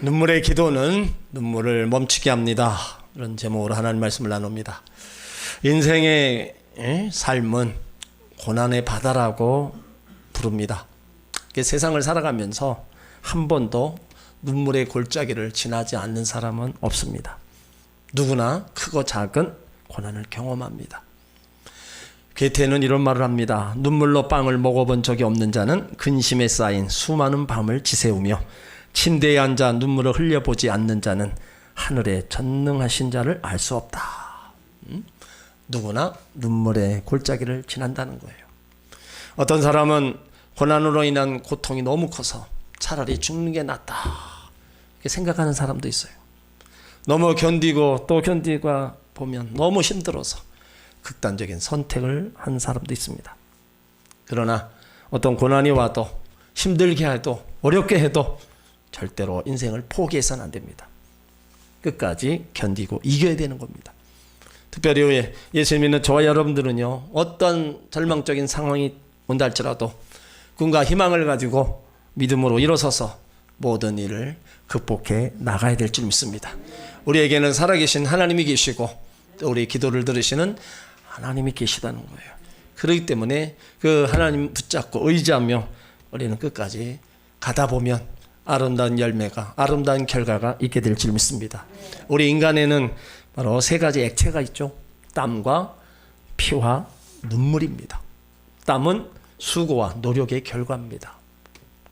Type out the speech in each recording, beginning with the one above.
눈물의 기도는 눈물을 멈추게 합니다. 이런 제목으로 하나님 말씀을 나눕니다. 인생의 예, 삶은 고난의 바다라고 부릅니다. 세상을 살아가면서 한 번도 눈물의 골짜기를 지나지 않는 사람은 없습니다. 누구나 크고 작은 고난을 경험합니다. 괴테는 이런 말을 합니다. 눈물로 빵을 먹어본 적이 없는 자는 근심에 쌓인 수많은 밤을 지새우며 침대에 앉아 눈물을 흘려보지 않는 자는 하늘에 전능하신 자를 알 수 없다. 음? 누구나 눈물의 골짜기를 지난다는 거예요. 어떤 사람은 고난으로 인한 고통이 너무 커서 차라리 죽는 게 낫다. 생각하는 사람도 있어요. 너무 견디고 또 견디고 보면 너무 힘들어서 극단적인 선택을 한 사람도 있습니다. 그러나 어떤 고난이 와도 힘들게 해도 어렵게 해도 절대로 인생을 포기해서는 안 됩니다. 끝까지 견디고 이겨야 되는 겁니다. 특별히 예수 믿는 저와 여러분들은요 어떤 절망적인 상황이 온다 할지라도 꿈과 희망을 가지고 믿음으로 일어서서 모든 일을 극복해 나가야 될 줄 믿습니다. 우리에게는 살아계신 하나님이 계시고 또 우리 기도를 들으시는 하나님이 계시다는 거예요. 그렇기 때문에 그 하나님 붙잡고 의지하며 우리는 끝까지 가다 보면 아름다운 열매가 아름다운 결과가 있게 될 줄 믿습니다. 우리 인간에는 바로 세 가지 액체가 있죠. 땀과 피와 눈물입니다. 땀은 수고와 노력의 결과입니다.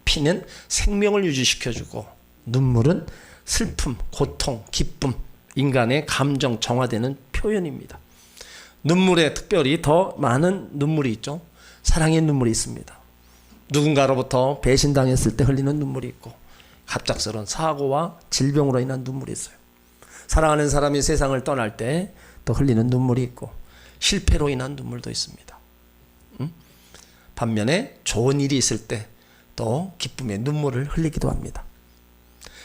피는 생명을 유지시켜주고 눈물은 슬픔, 고통, 기쁨, 인간의 감정 정화되는 표현입니다. 눈물에 특별히 더 많은 눈물이 있죠. 사랑의 눈물이 있습니다. 누군가로부터 배신당했을 때 흘리는 눈물이 있고 갑작스러운 사고와 질병으로 인한 눈물이 있어요. 사랑하는 사람이 세상을 떠날 때 또 흘리는 눈물이 있고 실패로 인한 눈물도 있습니다. 음? 반면에 좋은 일이 있을 때 또 기쁨의 눈물을 흘리기도 합니다.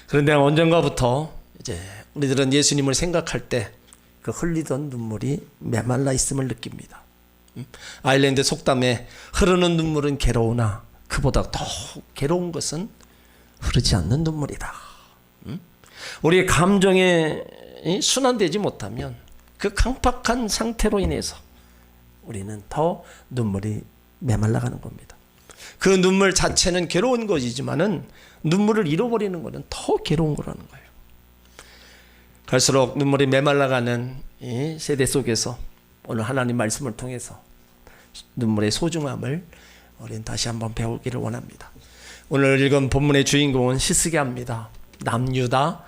그런데 언젠가부터 이제 우리들은 예수님을 생각할 때 그 흘리던 눈물이 메말라 있음을 느낍니다. 음? 아일랜드 속담에 흐르는 눈물은 괴로우나 그보다 더 괴로운 것은 흐르지 않는 눈물이다. 음? 우리의 감정에 순환되지 못하면 그 강팍한 상태로 인해서 우리는 더 눈물이 메말라가는 겁니다. 그 눈물 자체는 괴로운 것이지만은 눈물을 잃어버리는 것은 더 괴로운 거라는 거예요. 갈수록 눈물이 메말라가는 이 세대 속에서 오늘 하나님 말씀을 통해서 눈물의 소중함을 우리는 다시 한번 배우기를 원합니다. 오늘 읽은 본문의 주인공은 시스기야입니다. 남유다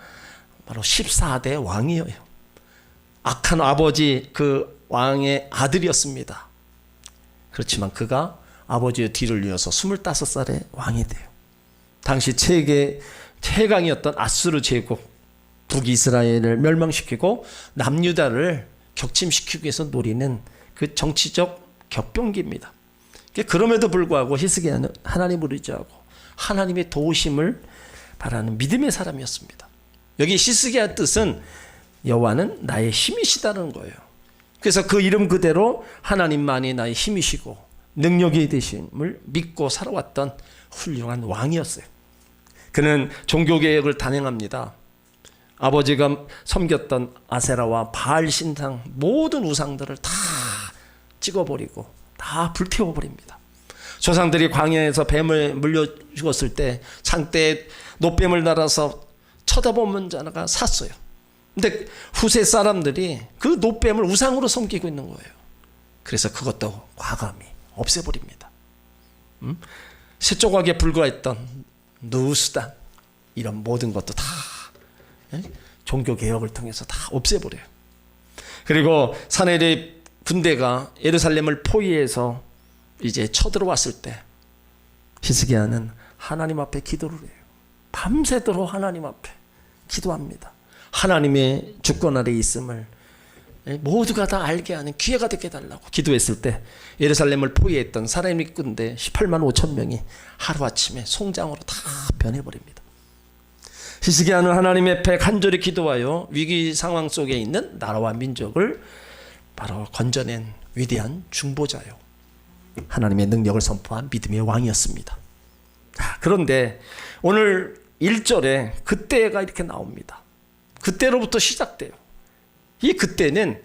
바로 14대 왕이에요. 악한 아버지 그 왕의 아들이었습니다. 그렇지만 그가 아버지의 뒤를 이어서 25살에 왕이 돼요. 당시 최계 최강이었던 아수르 제국 북이스라엘을 멸망시키고 남유다를 격침시키기 위해서 노리는 그 정치적 격변기입니다. 그럼에도 불구하고 히스기야는 하나님을 의지하고 하나님의 도우심을 바라는 믿음의 사람이었습니다. 여기 히스기야 뜻은 여호와는 나의 힘이시다는 거예요. 그래서 그 이름 그대로 하나님만이 나의 힘이시고 능력이 되심을 믿고 살아왔던 훌륭한 왕이었어요. 그는 종교개혁을 단행합니다. 아버지가 섬겼던 아세라와 바알 신상 모든 우상들을 다 찍어버리고 다 불태워버립니다. 조상들이 광야에서 뱀을 물려 죽었을 때 창대에 노뱀을 날아서 쳐다보면 자가 샀어요. 근데 후세 사람들이 그 노뱀을 우상으로 섬기고 있는 거예요. 그래서 그것도 과감히 없애버립니다. 음? 쇠조각에 불과했던 누수단 이런 모든 것도 다 예? 종교 개혁을 통해서 다 없애버려요. 그리고 사내리 군대가 예루살렘을 포위해서 이제 쳐들어왔을 때 히스기야는 하나님 앞에 기도를 해요. 밤새도록 하나님 앞에 기도합니다. 하나님의 주권 아래 있음을 모두가 다 알게 하는 기회가 되게 달라고 기도했을 때 예루살렘을 포위했던 사람이 군대 18만 5천 명이 하루아침에 송장으로 다 변해버립니다. 히스기야는 하나님 앞에 간절히 기도하여 위기 상황 속에 있는 나라와 민족을 바로 건져낸 위대한 중보자요. 하나님의 능력을 선포한 믿음의 왕이었습니다. 그런데 오늘 1절에 그때가 이렇게 나옵니다. 그때로부터 시작돼요. 이 그때는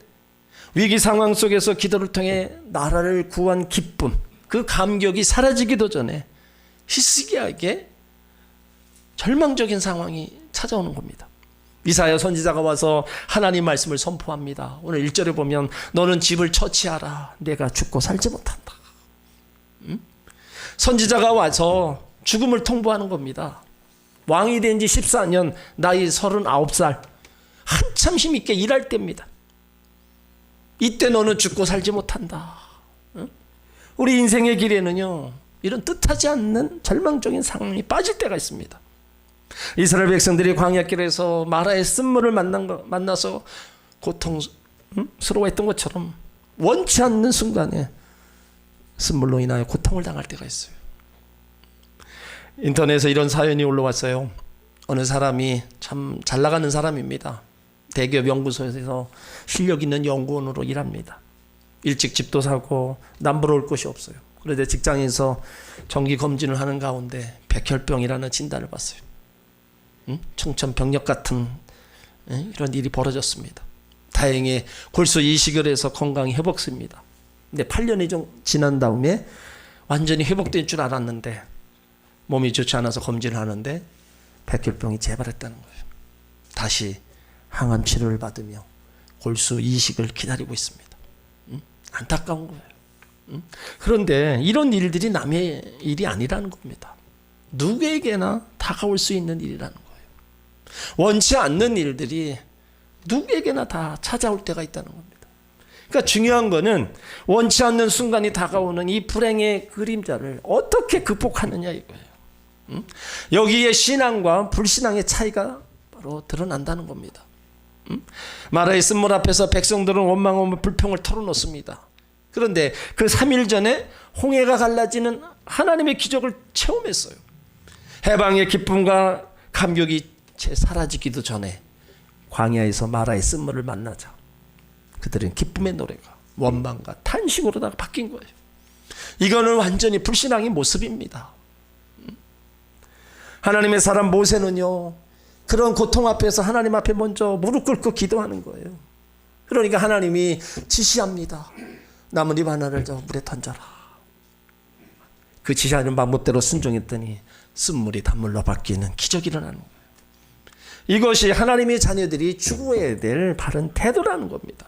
위기 상황 속에서 기도를 통해 나라를 구한 기쁨, 그 감격이 사라지기도 전에 히스기야에게 절망적인 상황이 찾아오는 겁니다. 이사야 선지자가 와서 하나님 말씀을 선포합니다. 오늘 1절에 보면 너는 집을 처치하라. 내가 죽고 살지 못한다. 음? 선지자가 와서 죽음을 통보하는 겁니다. 왕이 된 지 14년, 나이 39살. 한참 힘있게 일할 때입니다. 이때 너는 죽고 살지 못한다. 응? 우리 인생의 길에는요, 이런 뜻하지 않는 절망적인 상황이 빠질 때가 있습니다. 이스라엘 백성들이 광야길에서 마라의 쓴물을 만난 거, 만나서 고통스러워했던 것처럼 원치 않는 순간에 쓴물로 인하여 고통을 당할 때가 있어요. 인터넷에 이런 사연이 올라왔어요. 어느 사람이 참 잘 나가는 사람입니다. 대기업 연구소에서 실력 있는 연구원으로 일합니다. 일찍 집도 사고 남부로 올 곳이 없어요. 그런데 직장에서 정기 검진을 하는 가운데 백혈병이라는 진단을 받았어요. 응? 청천벽력 같은 응? 이런 일이 벌어졌습니다. 다행히 골수 이식을 해서 건강이 회복습니다. 근데 8년이 좀 지난 다음에 완전히 회복된 줄 알았는데 몸이 좋지 않아서 검진을 하는데 백혈병이 재발했다는 거예요. 다시 항암 치료를 받으며 골수 이식을 기다리고 있습니다. 응? 안타까운 거예요. 응? 그런데 이런 일들이 남의 일이 아니라는 겁니다. 누구에게나 다가올 수 있는 일이라는 거예요. 원치 않는 일들이 누구에게나 다 찾아올 때가 있다는 겁니다. 그러니까 중요한 거는 원치 않는 순간이 다가오는 이 불행의 그림자를 어떻게 극복하느냐 이거예요. 응? 여기에 신앙과 불신앙의 차이가 바로 드러난다는 겁니다. 응? 마라의 쓴물 앞에서 백성들은 원망하며 불평을 털어놓습니다. 그런데 그 3일 전에 홍해가 갈라지는 하나님의 기적을 체험했어요. 해방의 기쁨과 감격이 채 사라지기도 전에 광야에서 마라의 쓴물을 만나자 그들은 기쁨의 노래가 원망과 탄식으로 다 바뀐 거예요. 이거는 완전히 불신앙의 모습입니다. 하나님의 사람 모세는요 그런 고통 앞에서 하나님 앞에 먼저 무릎 꿇고 기도하는 거예요. 그러니까 하나님이 지시합니다. 나뭇잎 하나를 저 물에 던져라. 그 지시하는 방법대로 순종했더니 쓴물이 단물로 바뀌는 기적이 일어나는 거예요. 이것이 하나님의 자녀들이 추구해야 될 바른 태도라는 겁니다.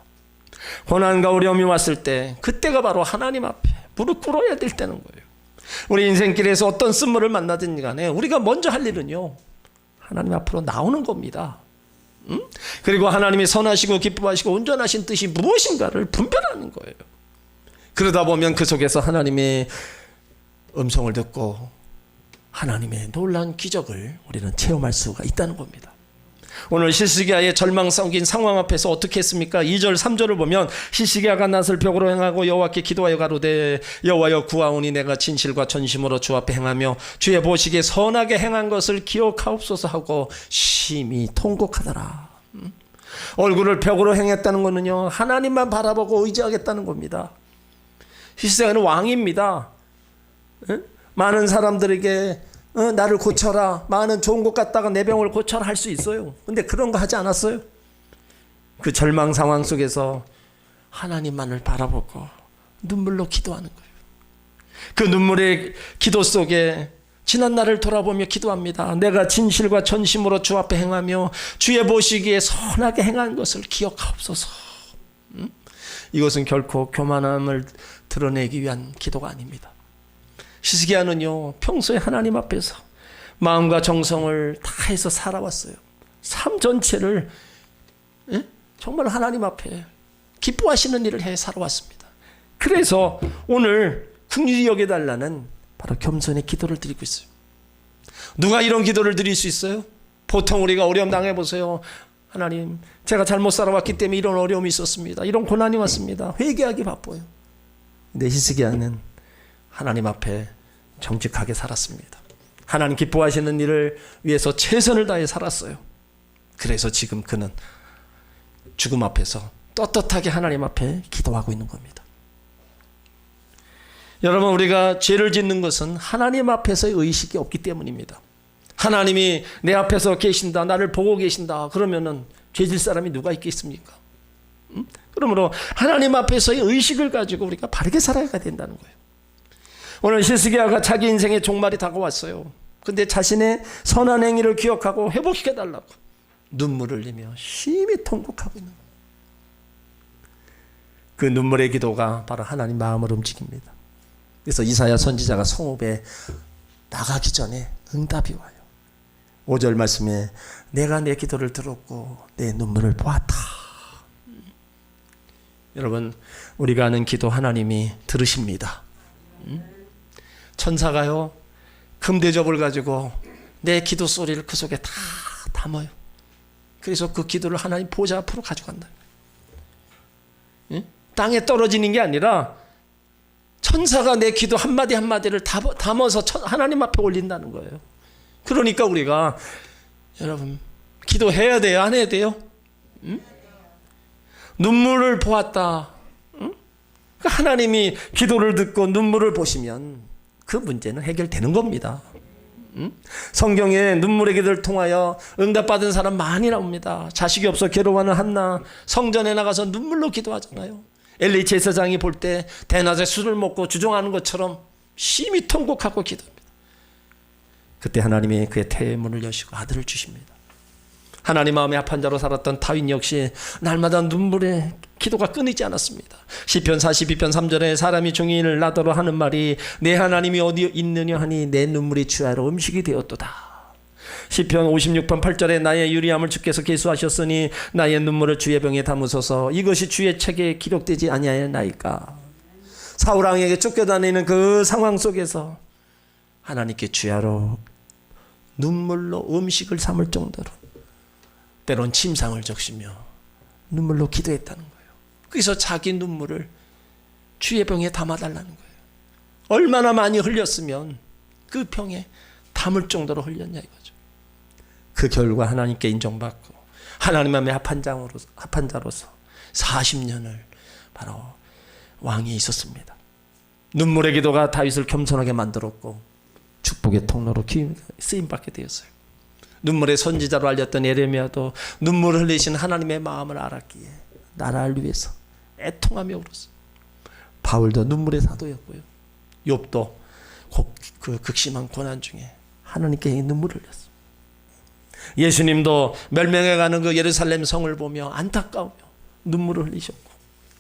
고난과 어려움이 왔을 때 그때가 바로 하나님 앞에 무릎 꿇어야 될 때는 거예요. 우리 인생길에서 어떤 쓴물을 만나든 간에 우리가 먼저 할 일은요. 하나님 앞으로 나오는 겁니다. 음? 그리고 하나님이 선하시고 기뻐하시고 온전하신 뜻이 무엇인가를 분별하는 거예요. 그러다 보면 그 속에서 하나님의 음성을 듣고 하나님의 놀라운 기적을 우리는 체험할 수가 있다는 겁니다. 오늘 시스기야의 절망 섞인 상황 앞에서 어떻게 했습니까? 2절 3절을 보면 시스기야가 낯을 벽으로 행하고 여호와께 기도하여 가로되 여호와여 구하오니 내가 진실과 전심으로 주 앞에 행하며 주의 보시기에 선하게 행한 것을 기억하옵소서 하고 심히 통곡하더라. 음? 얼굴을 벽으로 행했다는 것은요 하나님만 바라보고 의지하겠다는 겁니다. 시스기야는 왕입니다. 응? 많은 사람들에게 어, 나를 고쳐라. 많은 좋은 곳 갔다가 내 병을 고쳐라 할 수 있어요. 근데 그런 거 하지 않았어요. 그 절망 상황 속에서 하나님만을 바라보고 눈물로 기도하는 거예요. 그 눈물의 기도 속에 지난 날을 돌아보며 기도합니다. 내가 진실과 전심으로 주 앞에 행하며 주의 보시기에 선하게 행한 것을 기억하옵소서. 음? 이것은 결코 교만함을 드러내기 위한 기도가 아닙니다. 시스기야는요 평소에 하나님 앞에서 마음과 정성을 다해서 살아왔어요. 삶 전체를 예? 정말 하나님 앞에 기뻐하시는 일을 해 살아왔습니다. 그래서 오늘 긍휼히 여겨달라는 바로 겸손의 기도를 드리고 있어요. 누가 이런 기도를 드릴 수 있어요? 보통 우리가 어려움 당해 보세요. 하나님, 제가 잘못 살아왔기 때문에 이런 어려움이 있었습니다. 이런 고난이 왔습니다. 회개하기 바빠요. 근데 히스기야는 하나님 앞에 정직하게 살았습니다. 하나님 기뻐하시는 일을 위해서 최선을 다해 살았어요. 그래서 지금 그는 죽음 앞에서 떳떳하게 하나님 앞에 기도하고 있는 겁니다. 여러분 우리가 죄를 짓는 것은 하나님 앞에서의 의식이 없기 때문입니다. 하나님이 내 앞에서 계신다, 나를 보고 계신다. 그러면은 죄질 사람이 누가 있겠습니까? 음? 그러므로 하나님 앞에서의 의식을 가지고 우리가 바르게 살아야 된다는 거예요. 오늘 시스기야가 자기 인생의 종말이 다가왔어요. 근데 자신의 선한 행위를 기억하고 회복시켜 달라고 눈물을 흘리며 심히 통곡하고 있는. 그 눈물의 기도가 바로 하나님 마음을 움직입니다. 그래서 이사야 선지자가 성읍에 나가기 전에 응답이 와요. 5절 말씀에 내가 내 기도를 들었고 내 눈물을 보았다. 여러분 우리가 하는 기도 하나님이 들으십니다. 천사가요 금대접을 가지고 내 기도 소리를 그 속에 다 담아요. 그래서 그 기도를 하나님 보좌 앞으로 가져간다. 예? 땅에 떨어지는 게 아니라 천사가 내 기도 한마디 한마디를 담아서 하나님 앞에 올린다는 거예요. 그러니까 우리가 여러분 기도해야 돼요, 안 해야 돼요? 응? 눈물을 보았다. 응? 그러니까 하나님이 기도를 듣고 눈물을 보시면 그 문제는 해결되는 겁니다. 응? 성경에 눈물의 기도를 통하여 응답받은 사람 많이 나옵니다. 자식이 없어 괴로워하는 한나 성전에 나가서 눈물로 기도하잖아요. 엘리 제사장이 볼 때 대낮에 술을 먹고 주종하는 것처럼 심히 통곡하고 기도합니다. 그때 하나님이 그의 태의 문을 여시고 아들을 주십니다. 하나님 마음에 합한 자로 살았던 다윈 역시 날마다 눈물의 기도가 끊이지 않았습니다. 시편 42편 3절에 사람이 종이를 나더러 하는 말이 내 하나님이 어디 있느냐 하니 내 눈물이 주야로 음식이 되었도다. 시편 56편 8절에 나의 유리함을 주께서 계수하셨으니 나의 눈물을 주의 병에 담으소서 이것이 주의 책에 기록되지 아니하였나이까 사울 왕에게 쫓겨다니는 그 상황 속에서 하나님께 주야로 눈물로 음식을 삼을 정도로 때론 침상을 적시며 눈물로 기도했다는 거예요. 그래서 자기 눈물을 주의 병에 담아달라는 거예요. 얼마나 많이 흘렸으면 그 병에 담을 정도로 흘렸냐 이거죠. 그 결과 하나님께 인정받고 하나님 마음에 합한 자로서, 합한 자로서 40년을 바로 왕이 있었습니다. 눈물의 기도가 다윗을 겸손하게 만들었고 축복의 통로로 쓰임 받게 되었어요. 눈물의 선지자로 알렸던 예레미야도 눈물을 흘리신 하나님의 마음을 알았기에 나라를 위해서 애통하며 울었어요. 바울도 눈물의 사도였고요. 욥도 그 극심한 고난 중에 하나님께 눈물을 흘렸어요. 예수님도 멸명해 가는 그 예루살렘 성을 보며 안타까우며 눈물을 흘리셨고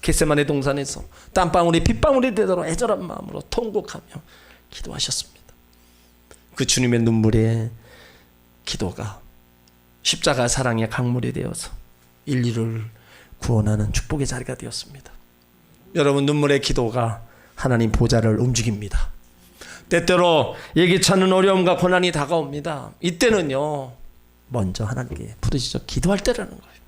겟세만의 동산에서 땀방울이 빗방울이 되도록 애절한 마음으로 통곡하며 기도하셨습니다. 그 주님의 눈물의 기도가 십자가 사랑의 강물이 되어서 인류를 구원하는 축복의 자리가 되었습니다. 여러분 눈물의 기도가 하나님 보좌를 움직입니다. 때때로 예기치 않은 어려움과 고난이 다가옵니다. 이때는요 먼저 하나님께 부르짖어 기도할 때라는 거예요.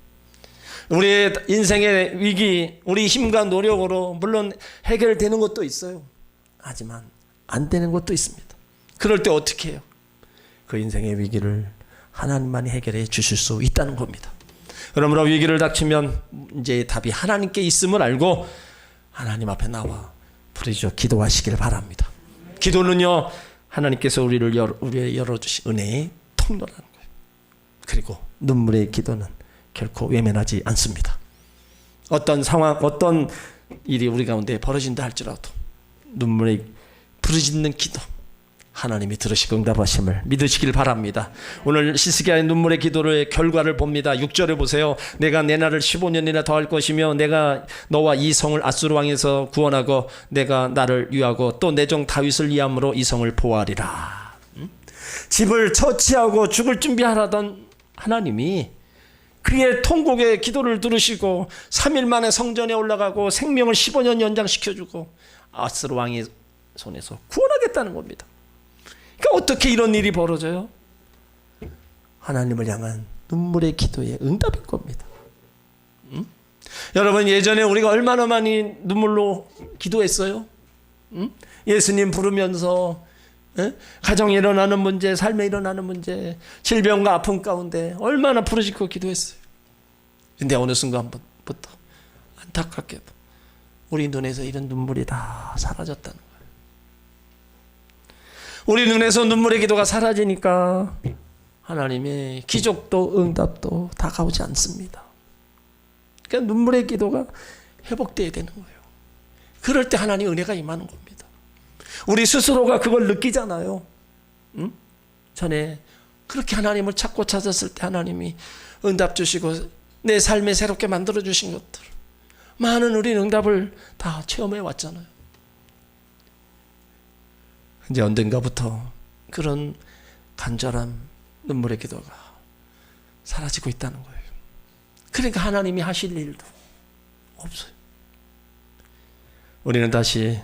우리의 인생의 위기, 우리 힘과 노력으로 물론 해결되는 것도 있어요. 하지만 안 되는 것도 있습니다. 그럴 때 어떻게 해요? 그 인생의 위기를 하나님만이 해결해 주실 수 있다는 겁니다. 그러므로 위기를 닥치면 이제 답이 하나님께 있음을 알고 하나님 앞에 나와 부르짖어 기도하시길 바랍니다. 기도는요 하나님께서 우리를 열어, 우리의 열어주신 은혜의 통로라는 그리고 눈물의 기도는 결코 외면하지 않습니다. 어떤 상황, 어떤 일이 우리 가운데 벌어진다 할지라도 눈물의 부르짖는 기도 하나님이 들으시고 응답하심을 믿으시길 바랍니다. 오늘 시스기야의 눈물의 기도의 결과를 봅니다. 6절에 보세요. 내가 내 날을 15년이나 더할 것이며 내가 너와 이 성을 아수르 왕에서 구원하고 내가 나를 위하고 또 내 종 다윗을 위함으로 이 성을 보호하리라. 집을 처치하고 죽을 준비하라던 하나님이 그의 통곡의 기도를 들으시고 3일 만에 성전에 올라가고 생명을 15년 연장시켜주고 아스르 왕의 손에서 구원하겠다는 겁니다. 그러니까 어떻게 이런 일이 벌어져요? 하나님을 향한 눈물의 기도의 응답인 겁니다. 응? 여러분 예전에 우리가 얼마나 많이 눈물로 기도했어요? 응? 예수님 부르면서 예? 가정에 일어나는 문제, 삶에 일어나는 문제, 질병과 아픔 가운데 얼마나 부르짖고 기도했어요. 근데 어느 순간부터 안타깝게도 우리 눈에서 이런 눈물이 다 사라졌다는. 우리 눈에서 눈물의 기도가 사라지니까 하나님의 기적도 응답도 다가오지 않습니다. 그러니까 눈물의 기도가 회복돼야 되는 거예요. 그럴 때 하나님 은혜가 임하는 겁니다. 우리 스스로가 그걸 느끼잖아요. 응? 전에 그렇게 하나님을 찾고 찾았을 때 하나님이 응답 주시고 내 삶에 새롭게 만들어 주신 것들 많은 우리 응답을 다 체험해 왔잖아요. 이제 언젠가부터 그런 간절한 눈물의 기도가 사라지고 있다는 거예요. 그러니까 하나님이 하실 일도 없어요. 우리는 다시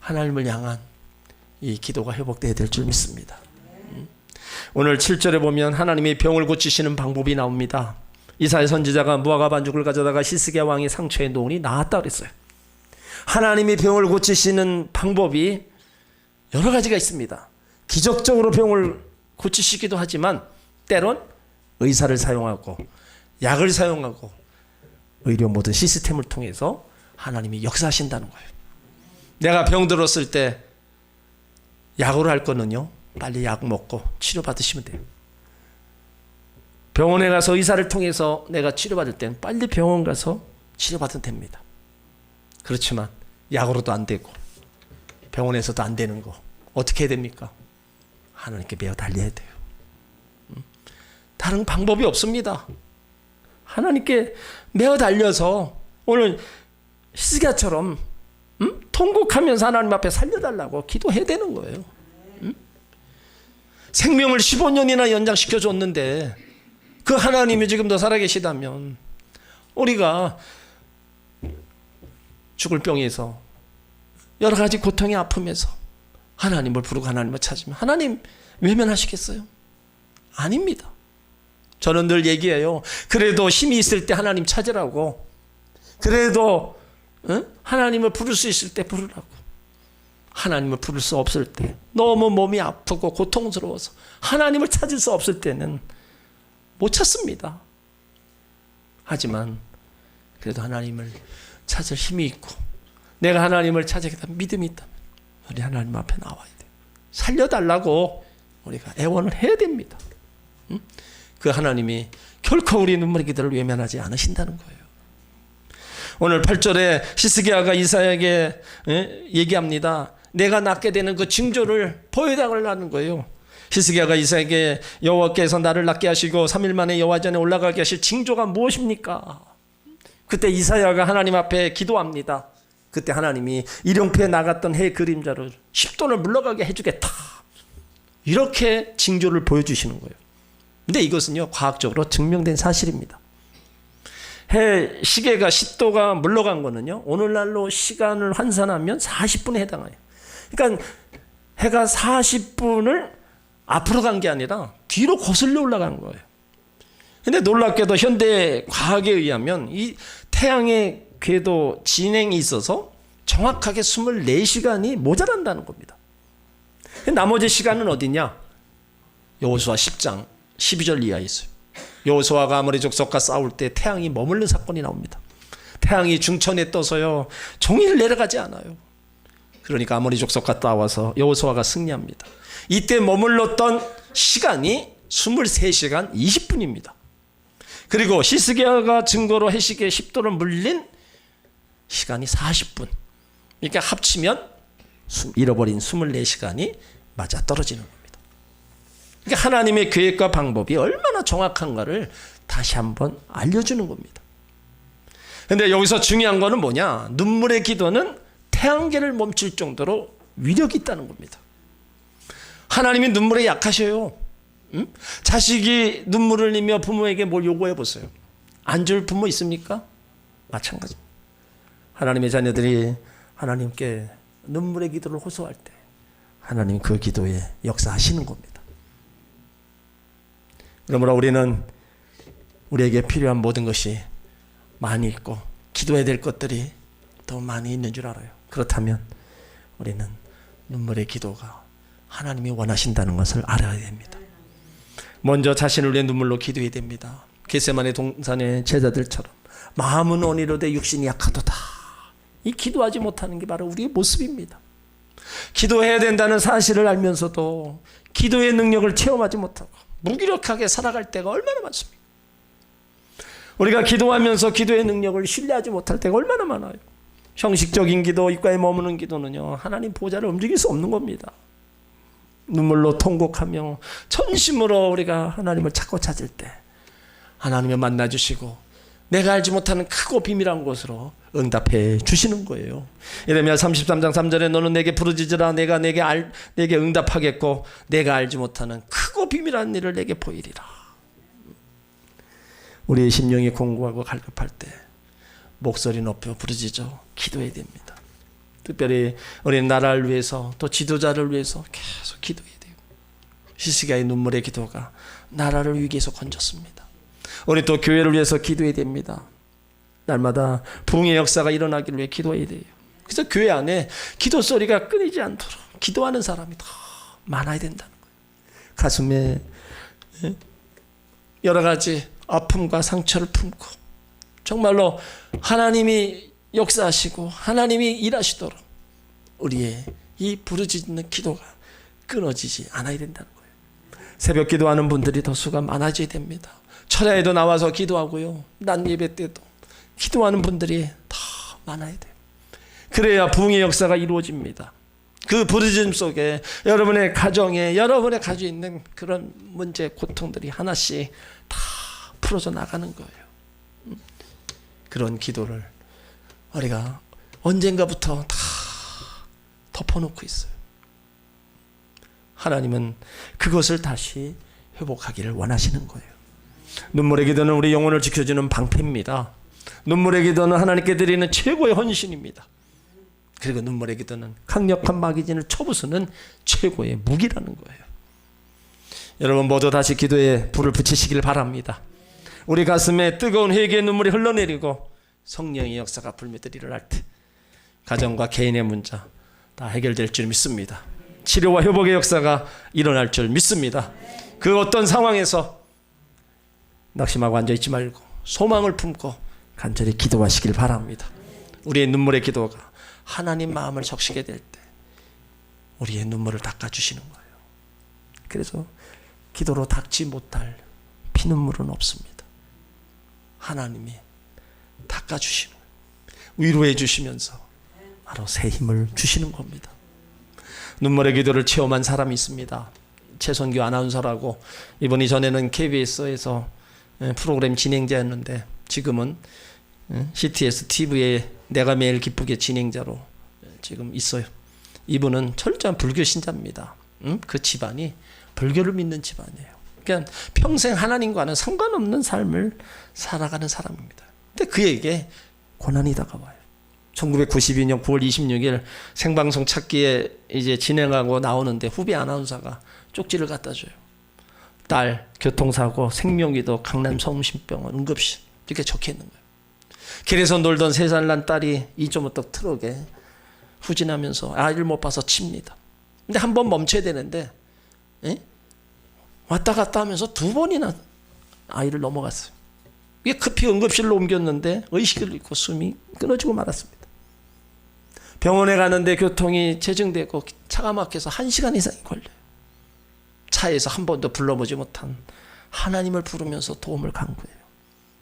하나님을 향한 이 기도가 회복돼야 될 줄 믿습니다. 음. 오늘 7절에 보면 하나님이 병을 고치시는 방법이 나옵니다. 이사야 선지자가 무화과 반죽을 가져다가 히스기야 왕의 상처에 놓으니 나았다 그랬어요. 하나님이 병을 고치시는 방법이 여러 가지가 있습니다. 기적적으로 병을 고치시기도 하지만 때론 의사를 사용하고 약을 사용하고 의료 모든 시스템을 통해서 하나님이 역사하신다는 거예요. 내가 병 들었을 때 약으로 할 거는요. 빨리 약 먹고 치료 받으시면 돼요. 병원에 가서 의사를 통해서 내가 치료받을 때는 빨리 병원 가서 치료받으면 됩니다. 그렇지만 약으로도 안 되고 병원에서도 안 되는 거 어떻게 해야 됩니까? 하나님께 매어 달려야 돼요. 음? 다른 방법이 없습니다. 하나님께 매어 달려서 오늘 히스기야처럼 음? 통곡하면서 하나님 앞에 살려달라고 기도해야 되는 거예요. 음? 생명을 15년이나 연장시켜 줬는데 그 하나님이 지금도 살아계시다면 우리가 죽을 병에서 여러 가지 고통의 아픔에서 하나님을 부르고 하나님을 찾으면 하나님 외면하시겠어요? 아닙니다. 저는 늘 얘기해요. 그래도 힘이 있을 때 하나님 찾으라고. 그래도 응? 하나님을 부를 수 있을 때 부르라고. 하나님을 부를 수 없을 때 너무 몸이 아프고 고통스러워서 하나님을 찾을 수 없을 때는 못 찾습니다. 하지만 그래도 하나님을 찾을 힘이 있고 내가 하나님을 찾아겠다 믿음이 있다면 우리 하나님 앞에 나와야 돼요. 살려달라고 우리가 애원을 해야 됩니다. 응? 그 하나님이 결코 우리 눈물의 기도를 외면하지 않으신다는 거예요. 오늘 8절에 시스기야가 이사야에게 예, 얘기합니다. 내가 낳게 되는 그 징조를 보여달라는 거예요. 히스기야가 이사에게 여호와께서 나를 낳게 하시고 3일 만에 여호와 전에 올라가게 하실 징조가 무엇입니까? 그때 이사야가 하나님 앞에 기도합니다. 그때 하나님이 일용표에 나갔던 해 그림자를 10돈을 물러가게 해주겠다. 이렇게 징조를 보여주시는 거예요. 근데 이것은요, 과학적으로 증명된 사실입니다. 해 시계가 10도가 물러간 거는요, 오늘날로 시간을 환산하면 40분에 해당해요. 그러니까 해가 40분을 앞으로 간 게 아니라 뒤로 거슬러 올라간 거예요. 근데 놀랍게도 현대 과학에 의하면 이 태양의 궤도 진행이 있어서 정확하게 24시간이 모자란다는 겁니다. 나머지 시간은 어디냐? 여호수아 10장 12절 이하에 있어요. 여호수아가 아모리 족속과 싸울 때 태양이 머무르는 사건이 나옵니다. 태양이 중천에 떠서요 종일 내려가지 않아요. 그러니까 아모리 족속과 싸워서 여호수아가 승리합니다. 이때 머물렀던 시간이 23시간 20분입니다. 그리고 히스기야가 증거로 해시계 10도를 물린 시간이 40분. 그러니까 합치면 잃어버린 24시간이 맞아 떨어지는 겁니다. 그러니까 하나님의 계획과 방법이 얼마나 정확한가를 다시 한번 알려주는 겁니다. 근데 여기서 중요한 거는 뭐냐? 눈물의 기도는 태양계를 멈출 정도로 위력이 있다는 겁니다. 하나님이 눈물에 약하셔요. 응? 자식이 눈물을 흘리며 부모에게 뭘 요구해 보세요. 안 줄 부모 있습니까? 마찬가지입니다. 하나님의 자녀들이 하나님께 눈물의 기도를 호소할 때 하나님 그 기도에 역사하시는 겁니다. 그러므로 우리는 우리에게 필요한 모든 것이 많이 있고 기도해야 될 것들이 더 많이 있는 줄 알아요. 그렇다면 우리는 눈물의 기도가 하나님이 원하신다는 것을 알아야 됩니다. 먼저 자신을 위해 눈물로 기도해야 됩니다. 겟세만의 동산의 제자들처럼 마음은 온이로되 육신이 약하도다. 이 기도하지 못하는 게 바로 우리의 모습입니다. 기도해야 된다는 사실을 알면서도 기도의 능력을 체험하지 못하고 무기력하게 살아갈 때가 얼마나 많습니까? 우리가 기도하면서 기도의 능력을 신뢰하지 못할 때가 얼마나 많아요. 형식적인 기도, 입가에 머무는 기도는요, 하나님 보좌를 움직일 수 없는 겁니다. 눈물로 통곡하며 전심으로 우리가 하나님을 찾고 찾을 때 하나님을 만나주시고 내가 알지 못하는 크고 비밀한 곳으로 응답해 주시는 거예요. 이러면 33장 3절에 너는 내게 부르짖으라 내가 내게 알 내게 응답하겠고 내가 알지 못하는 크고 비밀한 일을 내게 보이리라. 우리의 심령이 공고하고 갈급할 때 목소리 높여 부르짖어 기도해야 됩니다. 특별히 우리 나라를 위해서 또 지도자를 위해서 계속 기도해야 돼요. 시시가의 눈물의 기도가 나라를 위기에서 건졌습니다. 우리 또 교회를 위해서 기도해야 됩니다. 날마다 부흥의 역사가 일어나기를 위해 기도해야 돼요. 그래서 교회 안에 기도 소리가 끊이지 않도록 기도하는 사람이 더 많아야 된다는 거예요. 가슴에 예, 여러 가지 아픔과 상처를 품고 정말로 하나님이 역사하시고 하나님이 일하시도록 우리의 이 부르짖는 기도가 끊어지지 않아야 된다는 거예요. 새벽 기도하는 분들이 더 수가 많아져야 됩니다. 철야에도 나와서 기도하고요. 낮 예배 때도 기도하는 분들이 더 많아야 돼요. 그래야 부흥의 역사가 이루어집니다. 그 부르짖음 속에 여러분의 가정에 여러분의 가지고 있는 그런 문제 고통들이 하나씩 다 풀어져 나가는 거예요. 음. 그런 기도를 우리가 언젠가부터 다 덮어놓고 있어요. 하나님은 그것을 다시 회복하기를 원하시는 거예요. 눈물의 기도는 우리 영혼을 지켜주는 방패입니다. 눈물의 기도는 하나님께 드리는 최고의 헌신입니다. 그리고 눈물의 기도는 강력한 마귀진을 쳐부수는 최고의 무기라는 거예요. 여러분 모두 다시 기도에 불을 붙이시길 바랍니다. 우리 가슴에 뜨거운 회개의 눈물이 흘러내리고 성령의 역사가 불매들 일어날 때 가정과 개인의 문제 다 해결될 줄 믿습니다. 치료와 회복의 역사가 일어날 줄 믿습니다. 그 어떤 상황에서 낙심하고 앉아 있지 말고 소망을 품고 간절히 기도하시길 바랍니다. 우리의 눈물의 기도가 하나님 마음을 적시게 될 때 우리의 눈물을 닦아 주시는 거예요. 그래서 기도로 닦지 못할 피눈물은 없습니다. 하나님이 닦아 주시는 위로해 주시면서 바로 새 힘을 주시는 겁니다. 눈물의 기도를 체험한 사람이 있습니다. 최선규 아나운서라고 이번 이전에는 KBS에서 예, 프로그램 진행자였는데 지금은 예, CTS TV에 내가 매일 기쁘게 진행자로 예, 지금 있어요. 이분은 철저한 불교 신자입니다. 음? 그 집안이 불교를 믿는 집안이에요. 그러니까 평생 하나님과는 상관없는 삶을 살아가는 사람입니다. 근데 그에게 고난이 다가와요. 1992년 9월 26일 생방송 찾기에 이제 진행하고 나오는데 후배 아나운서가 쪽지를 갖다 줘요. 딸 교통사고 생명기도 강남 성심병원 응급실 이렇게 적혀 있는 거예요. 길에서 놀던 세 살 난 딸이 2.5톤 트럭에 후진하면서 아이를 못 봐서 칩니다. 근데 한 번 멈춰야 되는데 에? 왔다 갔다 하면서 두 번이나 아이를 넘어갔어요. 이게 급히 응급실로 옮겼는데 의식을 잃고 숨이 끊어지고 말았습니다. 병원에 가는데 교통이 체증되고 차가 막혀서 한 시간 이상이 걸려요. 차에서 한 번도 불러보지 못한 하나님을 부르면서 도움을 간거예요.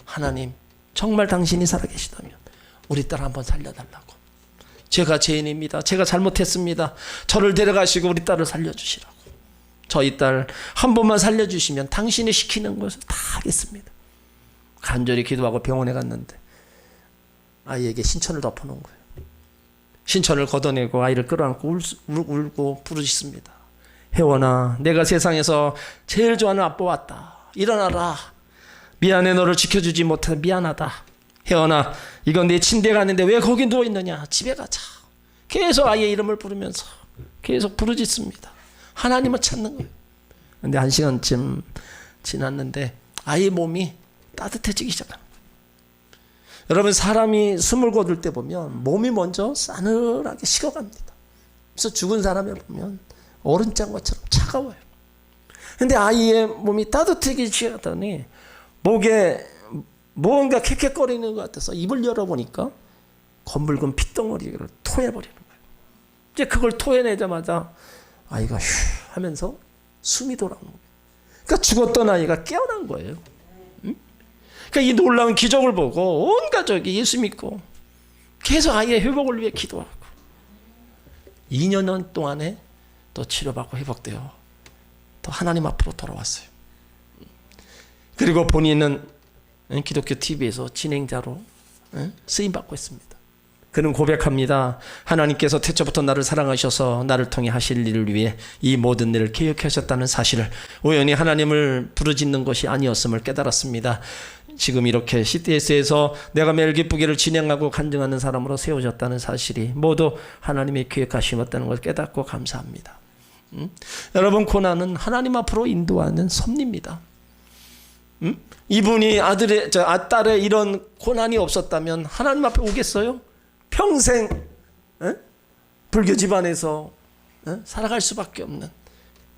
하나님, 정말 당신이 살아계시다면 우리 딸 한번 살려달라고. 제가 죄인입니다. 제가 잘못했습니다. 저를 데려가시고 우리 딸을 살려주시라고. 저희 딸 한 번만 살려주시면 당신이 시키는 것을 다 하겠습니다. 간절히 기도하고 병원에 갔는데 아이에게 신천을 덮어놓은 거예요. 신천을 걷어내고 아이를 끌어안고 울, 울고 부르짖습니다. 혜원아, 내가 세상에서 제일 좋아하는 아빠 왔다. 일어나라. 미안해, 너를 지켜주지 못해 미안하다. 혜원아, 이건 내 침대 가는데 왜 거기 누워 있느냐? 집에 가자. 계속 아이의 이름을 부르면서 계속 부르짖습니다. 하나님을 찾는 거예요. 근데 한 시간쯤 지났는데 아이의 몸이 따뜻해지기 시작합니다. 여러분 사람이 숨을 거둘 때 보면 몸이 먼저 싸늘하게 식어갑니다. 그래서 죽은 사람을 보면 얼음장 것처럼 차가워요. 근데 아이의 몸이 따뜻해지기 시작하더니 목에 뭔가 캑캑거리는 것 같아서 입을 열어보니까 검붉은 핏덩어리를 토해버리는 거예요. 이제 그걸 토해내자마자 아이가 휴 하면서 숨이 돌아오는 거예요. 그러니까 죽었던 아이가 깨어난 거예요. 응? 그러니까 이 놀라운 기적을 보고 온 가족이 예수 믿고 계속 아이의 회복을 위해 기도하고 2년 동안에 또 치료받고 회복되어 또 하나님 앞으로 돌아왔어요. 그리고 본인은 기독교 TV에서 진행자로 쓰임 받고 있습니다. 그는 고백합니다. 하나님께서 태초부터 나를 사랑하셔서 나를 통해 하실 일을 위해 이 모든 일을 계획하셨다는 사실을 우연히 하나님을 부르짖는 것이 아니었음을 깨달았습니다. 지금 이렇게 CTS에서 내가 매일 기쁘기를 진행하고 간증하는 사람으로 세워졌다는 사실이 모두 하나님의 계획하심이었다는 것을 깨닫고 감사합니다. 음? 여러분 고난은 하나님 앞으로 인도하는 섭리입니다. 음? 이분이 아들의 저 아, 딸의 이런 고난이 없었다면 하나님 앞에 오겠어요? 평생 에? 불교 집안에서 에? 살아갈 수밖에 없는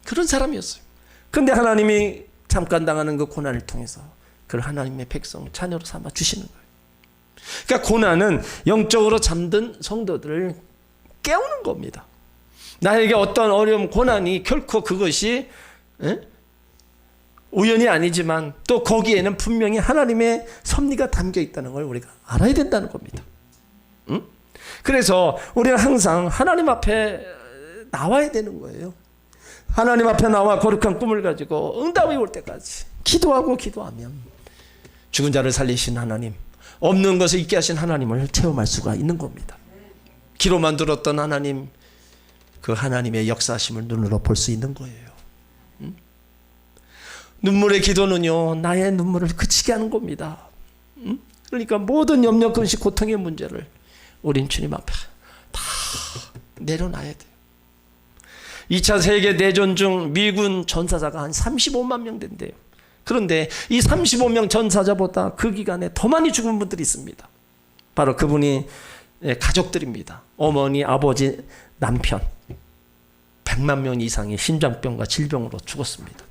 그런 사람이었어요. 근데 하나님이 잠깐 당하는 그 고난을 통해서 그를 하나님의 백성 자녀로 삼아 주시는 거예요. 그러니까 고난은 영적으로 잠든 성도들을 깨우는 겁니다. 나에게 어떤 어려움, 고난이 결코 그것이 에? 우연이 아니지만 또 거기에는 분명히 하나님의 섭리가 담겨 있다는 걸 우리가 알아야 된다는 겁니다. 응? 그래서 우리는 항상 하나님 앞에 나와야 되는 거예요. 하나님 앞에 나와 거룩한 꿈을 가지고 응답이 올 때까지 기도하고 기도하면 죽은 자를 살리신 하나님, 없는 것을 있게 하신 하나님을 체험할 수가 있는 겁니다. 귀로만 들었던 하나님, 그 하나님의 역사심을 눈으로 볼 수 있는 거예요. 응? 눈물의 기도는요, 나의 눈물을 그치게 하는 겁니다. 응? 그러니까 모든 염려, 근심, 고통의 문제를 우린 주님 앞에 다 내려놔야 돼요. 2차 세계 내전 중 미군 전사자가 한 35만 명 된대요. 그런데 이 35명 전사자보다 그 기간에 더 많이 죽은 분들이 있습니다. 바로 그분이 예, 가족들입니다. 어머니, 아버지, 남편. 100만 명 이상이 심장병과 질병으로 죽었습니다.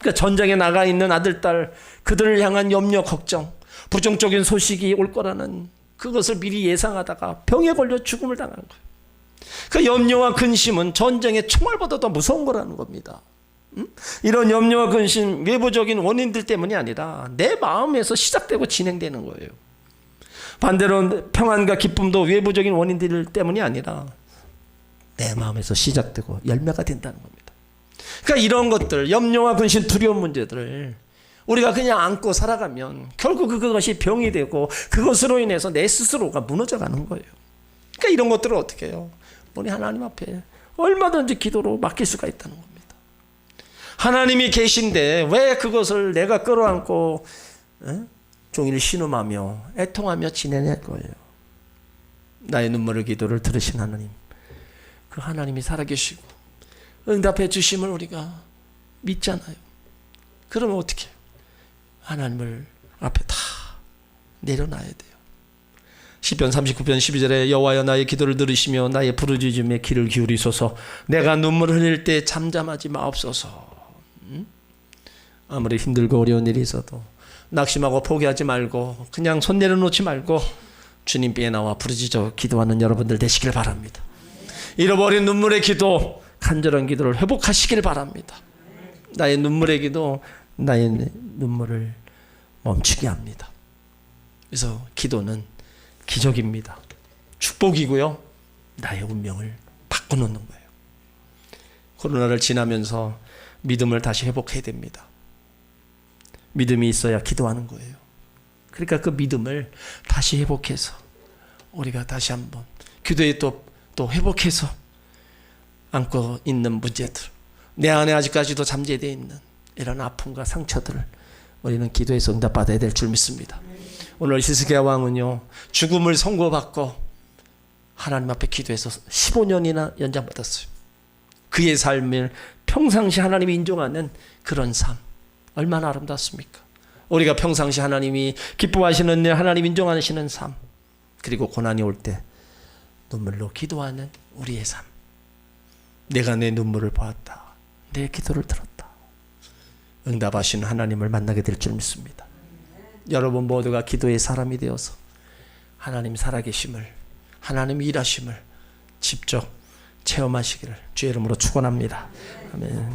그러니까 전장에 나가 있는 아들, 딸, 그들을 향한 염려, 걱정, 부정적인 소식이 올 거라는 그것을 미리 예상하다가 병에 걸려 죽음을 당한 거예요. 그 염려와 근심은 전쟁의 총알보다 더 무서운 거라는 겁니다. 음? 이런 염려와 근심 외부적인 원인들 때문이 아니라 내 마음에서 시작되고 진행되는 거예요. 반대로 평안과 기쁨도 외부적인 원인들 때문이 아니라 내 마음에서 시작되고 열매가 된다는 겁니다. 그러니까 이런 것들 염려와 근심 두려운 문제들을 우리가 그냥 안고 살아가면 결국 그것이 병이 되고 그것으로 인해서 내 스스로가 무너져 가는 거예요. 그러니까 이런 것들을 어떻게 해요? 우리 하나님 앞에 얼마든지 기도로 맡길 수가 있다는 겁니다. 하나님이 계신데 왜 그것을 내가 끌어안고 에? 종일 신음하며 애통하며 지내낼 거예요. 나의 눈물을 기도를 들으신 하나님. 그 하나님이 살아계시고 응답해 주심을 우리가 믿잖아요. 그러면 어떻게 해요? 하나님을 앞에 다 내려놔야 돼요. 시편 39편 12절에 여호와여 나의 기도를 들으시며 나의 부르짖음에 귀를 기울이소서 내가 눈물을 흘릴 때 잠잠하지 마옵소서 음? 아무리 힘들고 어려운 일이 있어도 낙심하고 포기하지 말고 그냥 손 내려놓지 말고 주님께 나와 부르짖어 기도하는 여러분들 되시길 바랍니다 잃어버린 눈물의 기도 간절한 기도를 회복하시길 바랍니다 나의 눈물의 기도 나의 눈물을 멈추게 합니다 그래서 기도는 기적입니다. 축복이고요. 나의 운명을 바꿔놓는 거예요. 코로나를 지나면서 믿음을 다시 회복해야 됩니다. 믿음이 있어야 기도하는 거예요. 그러니까 그 믿음을 다시 회복해서 우리가 다시 한번 기도에 또, 또 회복해서 안고 있는 문제들, 내 안에 아직까지도 잠재되어 있는 이런 아픔과 상처들을 우리는 기도에서 응답받아야 될 줄 믿습니다. 오늘 히스기야 왕은요 죽음을 선고받고 하나님 앞에 기도해서 15년이나 연장받았어요. 그의 삶을 평상시 하나님이 인정하는 그런 삶 얼마나 아름답습니까? 우리가 평상시 하나님이 기뻐하시는 일, 하나님 인정하시는 삶 그리고 고난이 올 때 눈물로 기도하는 우리의 삶. 내가 내 눈물을 보았다. 내 기도를 들었다. 응답하시는 하나님을 만나게 될 줄 믿습니다. 여러분 모두가 기도의 사람이 되어서 하나님 살아계심을 하나님 일하심을 직접 체험하시기를 주의 이름으로 축원합니다. 아멘.